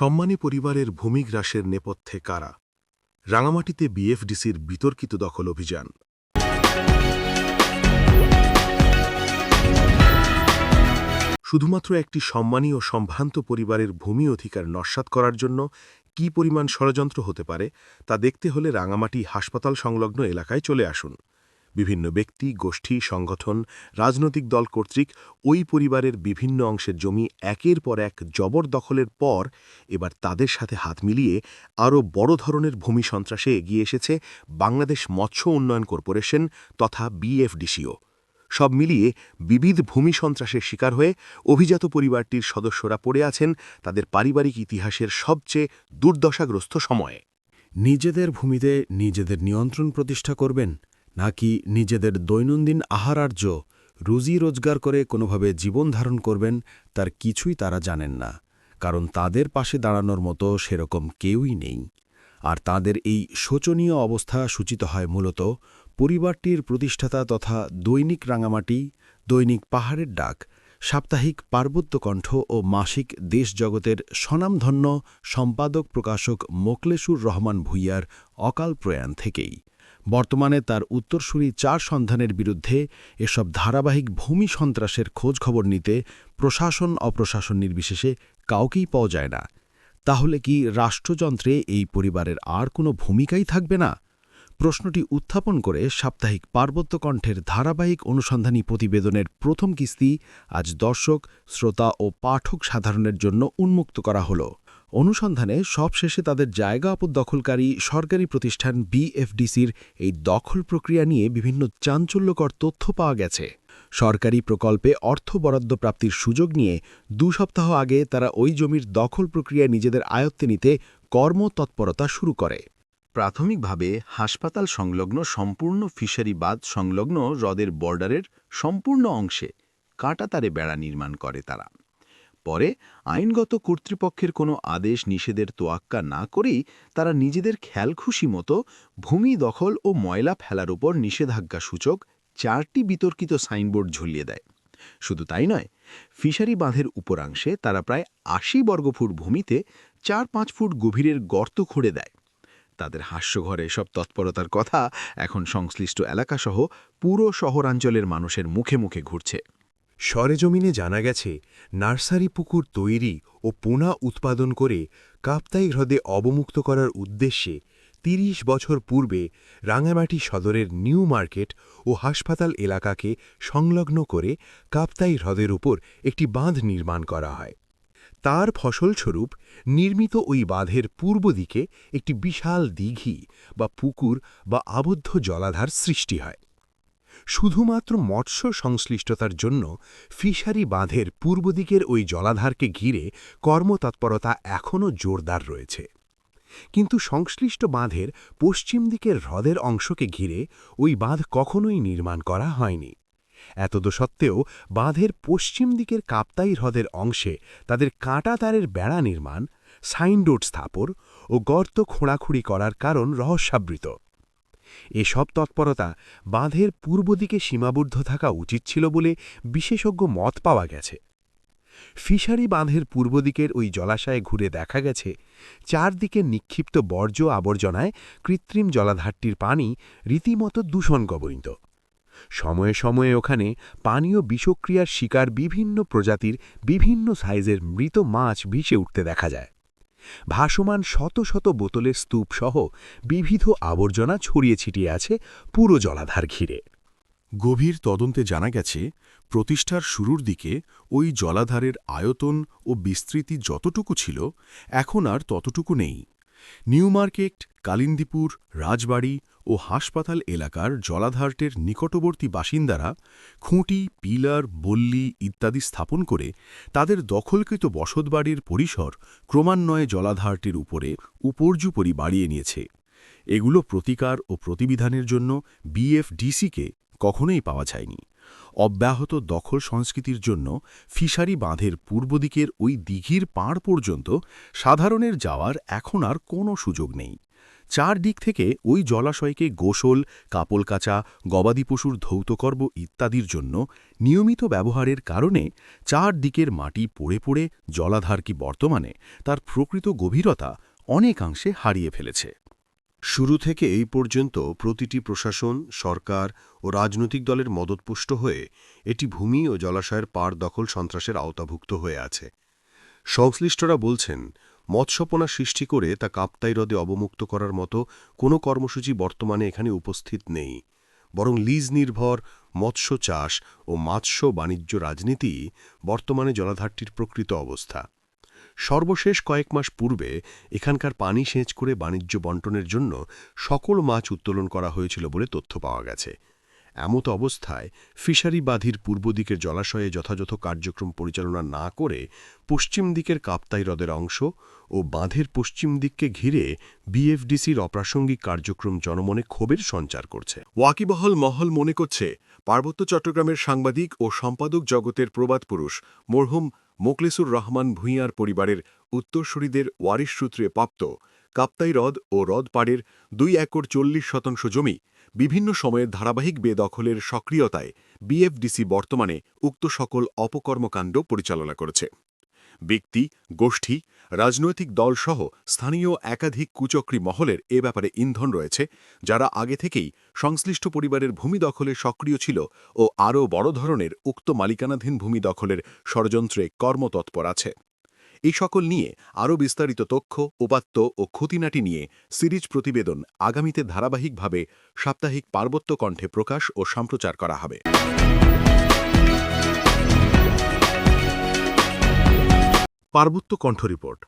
সম্মানী পরিবারের ভূমিগ্রাসের নেপথ্যে কারা? রাঙামাটিতে বিএফডিসির বিতর্কিত দখল অভিযান। শুধুমাত্র একটি সম্মানী ও সম্ভ্রান্ত পরিবারের ভূমি অধিকার নস্যাৎ করার জন্য কী পরিমাণ ষড়যন্ত্র হতে পারে, তা দেখতে হলে রাঙামাটি হাসপাতাল সংলগ্ন এলাকায় চলে আসুন। বিভিন্ন ব্যক্তি, গোষ্ঠী, সংগঠন, রাজনৈতিক দল কর্তৃক ওই পরিবারের বিভিন্ন অংশের জমি একের পর এক জবরদখলের পর এবার তাদের সাথে হাত মিলিয়ে আরও বড় ধরনের ভূমি সন্ত্রাসে এগিয়ে এসেছে বাংলাদেশ মৎস্য উন্নয়ন কর্পোরেশন তথা বিএফডিসিও। সব মিলিয়ে বিবিধ ভূমি সন্ত্রাসের শিকার হয়ে অভিজাত পরিবারটির সদস্যরা পড়ে আছেন তাদের পারিবারিক ইতিহাসের সবচেয়ে দুর্দশাগ্রস্ত সময়ে। নিজেদের ভূমিতে নিজেদের নিয়ন্ত্রণ প্রতিষ্ঠা করবেন নাকি নিজেদের দৈনন্দিন আহারার্য রুজি রোজগার করে কোনোভাবে জীবন ধারণ করবেন তার কিছুই তারা জানেন না, কারণ তাদের পাশে দাঁড়ানোর মতো সেরকম কেউই নেই। আর তাদের এই শোচনীয় অবস্থা সূচিত হয় মূলত পরিবারটির প্রতিষ্ঠাতা তথা দৈনিক রাঙামাটি, দৈনিক পাহাড়ের ডাক, সাপ্তাহিক পার্বত্যকণ্ঠ ও মাসিক দেশজগতের স্বনামধন্য সম্পাদক প্রকাশক মোকলেশুর রহমান ভুইয়ার অকাল প্রয়াণ থেকেই। বর্তমানে তার উত্তরসূরি চার সন্ধানের বিরুদ্ধে এসব ধারাবাহিক ভূমি সন্ত্রাসের খোঁজখবর নিতে প্রশাসন অপ্রশাসন নির্বিশেষে কাউকেই পাওয়া যায় না। তাহলে কি রাষ্ট্রযন্ত্রে এই পরিবারের আর কোনো ভূমিকাই থাকবে না? প্রশ্নটি উত্থাপন করে সাপ্তাহিক পার্বত্যকণ্ঠের ধারাবাহিক অনুসন্ধানী প্রতিবেদনের প্রথম কিস্তি আজ দর্শক, শ্রোতা ও পাঠক সাধারণের জন্য উন্মুক্ত করা হল। অনুসন্ধানে সবশেষে তাদের জায়গা আপদদখলকারী সরকারি প্রতিষ্ঠান বিএফডিসির এই দখল প্রক্রিয়া নিয়ে বিভিন্ন চাঞ্চল্যকর তথ্য পাওয়া গেছে। সরকারি প্রকল্পে অর্থ বরাদ্দ প্রাপ্তির সুযোগ নিয়ে দু সপ্তাহ আগে তারা ওই জমির দখল প্রক্রিয়া নিজেদের আয়ত্তে নিতে কর্মতৎপরতা শুরু করে। প্রাথমিকভাবে হাসপাতাল সংলগ্ন সম্পূর্ণ ফিশারি বাঁধ সংলগ্ন হ্রদের বর্ডারের সম্পূর্ণ অংশে কাঁটাতারে বেড়া নির্মাণ করে তারা। পরে আইনগত কর্তৃপক্ষের কোনো আদেশ নিষেধের তোয়াক্কা না করেই তারা নিজেদের খেয়ালখুশি মতো ভূমি দখল ও ময়লা ফেলার উপর নিষেধাজ্ঞা সূচক চারটি বিতর্কিত সাইনবোর্ড ঝুলিয়ে দেয়। শুধু তাই নয়, ফিশারি বাঁধের উপরাংশে তারা প্রায় আশি বর্গফুট ভূমিতে চার পাঁচ ফুট গভীরের গর্ত খুঁড়ে দেয়। তাদের হাস্যঘরে এসব তৎপরতার কথা এখন সংশ্লিষ্ট এলাকাসহ পুরো শহরাঞ্চলের মানুষের মুখে মুখে ঘুরছে। সরেজমিনে জানা গেছে, নার্সারি পুকুর তৈরি ও পোনা উৎপাদন করে কাপ্তাই হ্রদে অবমুক্ত করার উদ্দেশ্যে ৩০ বছর পূর্বে রাঙামাটি সদরের নিউ মার্কেট ও হাসপাতাল এলাকাকে সংলগ্ন করে কাপ্তাই হ্রদের উপর একটি বাঁধ নির্মাণ করা হয়। তার ফসলস্বরূপ নির্মিত ওই বাঁধের পূর্ব দিকে একটি বিশাল দিঘি বা পুকুর বা আবদ্ধ জলাধার সৃষ্টি হয়। শুধুমাত্র মৎস্য সংশ্লিষ্টতার জন্য ফিশারি বাঁধের পূর্ব দিকের ওই জলাধারকে ঘিরে কর্মতৎপরতা এখনও জোরদার রয়েছে। কিন্তু সংশ্লিষ্ট বাঁধের পশ্চিম দিকের হ্রদের অংশকে ঘিরে ওই বাঁধ কখনোই নির্মাণ করা হয়নি। এতদ সত্ত্বেও বাঁধের পশ্চিম দিকের কাপ্তাই হ্রদের অংশে তাদের কাঁটা তারের বেড়া নির্মাণ সাইনডোট স্থাপর ও গর্ত খোঁড়াখুড়ি করার কারণ রহস্যাবৃত। এসব তৎপরতা বাঁধের পূর্ব দিকে সীমাবদ্ধ থাকা উচিত ছিল বলে বিশেষজ্ঞ মত পাওয়া গেছে। ফিশারি বাঁধের পূর্ব দিকের ওই জলাশয়ে ঘুরে দেখা গেছে, চারদিকে নিক্ষিপ্ত বর্জ্য আবর্জনায় কৃত্রিম জলাধারটির পানি রীতিমতো দূষণ গবরিত সময়ে সময়ে ওখানে পানীয় বিষক্রিয়ার শিকার বিভিন্ন প্রজাতির বিভিন্ন সাইজের মৃত মাছ ভিসে উঠতে দেখা যায়। ভাসমান শত শত বোতলের স্তূপসহ বিবিধ আবর্জনা ছড়িয়ে ছিটিয়ে আছে পুরো জলাধার ঘিরে। গভীর তদন্তে জানা গেছে, প্রতিষ্ঠার শুরুর দিকে ওই জলাধারের আয়তন ও বিস্তৃতি যতটুকু ছিল, এখন আর ততটুকু নেই। নিউ মার্কেট, কালিন্দিপুর, রাজবাড়ি ও হাসপাতাল এলাকার জলাধারটের নিকটবর্তী বাসিন্দারা খুঁটি, পিলার, বল্লি ইত্যাদি স্থাপন করে তাদের দখলকৃত বসতবাড়ির পরিসর ক্রমান্বয়ে জলাধারটির উপরে উপর্যুপরি বাড়িয়ে নিয়েছে। এগুলো প্রতিকার ও প্রতিবিধানের জন্য বিএফডিসিকে কখনোই পাওয়া যায়নি। অব্যাহত দখল সংস্কৃতির জন্য ফিশারি বাঁধের পূর্ব দিকের ওই দিঘির পাড় পর্যন্ত সাধারণের যাওয়ার এখন আর কোনো সুযোগ নেই। চার দিক থেকে ওই জলাশয়কে গোসল, কাপল কাচা, গবাদি পশুর ধৌতকর্ম ইত্যাদির জন্য নিয়মিত ব্যবহারের কারণে চার দিকের মাটি পড়ে পড়ে, জলাধার কি বর্তমানে, তার প্রকৃত গভীরতা অনেকাংশে হারিয়ে ফেলেছে। শুরু থেকে এই পর্যন্ত প্রতিটি প্রশাসন, সরকার ও রাজনৈতিক দলের মদতপুষ্ট হয়ে এটি ভূমি ও জলাশয়ের পার দখল সন্ত্রাসের আওতাভুক্ত হয়ে আছে। সংশ্লিষ্টরা বলছেন, মৎস্যপনা সৃষ্টি করে তা কাপ্তাই হ্রদে অবমুক্ত করার মতো কোনো কর্মসূচি বর্তমানে এখানে উপস্থিত নেই। বরং লিজ নির্ভর, মৎস্য চাষ ও মাৎস্য বাণিজ্য রাজনীতি বর্তমানে জলাধারটির প্রকৃত অবস্থা। সর্বশেষ কয়েক মাস পূর্বে এখানকার পানি সেচ করে বাণিজ্য বন্টনের জন্য সকল মাছ উত্তোলন করা হয়েছিল বলে তথ্য পাওয়া গেছে। এমত অবস্থায় ফিশারি বাঁধির পূর্ব দিকের জলাশয়ে যথাযথ কার্যক্রম পরিচালনা না করে পশ্চিম দিকের কাপ্তাই হ্রদের অংশ ও বাঁধের পশ্চিম দিককে ঘিরে বিএফডিসির অপ্রাসঙ্গিক কার্যক্রম জনমনে ক্ষোভের সঞ্চার করছে। ওয়াকিবহল মহল মনে করছে, পার্বত্য চট্টগ্রামের সাংবাদিক ও সম্পাদক জগতের প্রবাদ পুরুষ মরহুম মোকলেসুর রহমান ভূঁইয়ার পরিবারের উত্তরসূরিদের ওয়ারিশ সূত্রে প্রাপ্ত কাপ্তাই হ্রদ ও হ্রদপাড়ের দুই একর চল্লিশ শতাংশ জমি বিভিন্ন সময়ে ধারাবাহিক বেদখলের সক্রিয়তায় বিএফডিসি বর্তমানে উক্ত সকল অপকর্মকাণ্ড পরিচালনা করেছে। ব্যক্তি, গোষ্ঠী, রাজনৈতিক দলসহ স্থানীয় একাধিক কুচক্রী মহলের এ ব্যাপারে ইন্ধন রয়েছে, যারা আগে থেকেই সংশ্লিষ্ট পরিবারের ভূমি দখলে সক্রিয় ছিল ও আরও বড় ধরনের উক্ত মালিকানাধীন ভূমি দখলের ষড়যন্ত্রে কর্মতৎপর আছে। এই সকল নিয়ে আরও বিস্তারিত তথ্য, উপাত্ত ও খুঁটিনাটি নিয়ে সিরিজ প্রতিবেদন আগামীতে ধারাবাহিকভাবে সাপ্তাহিক পার্বত্য কণ্ঠে প্রকাশ ও সম্প্রচার করা হবে। পার্বত্য কণ্ঠ রিপোর্ট।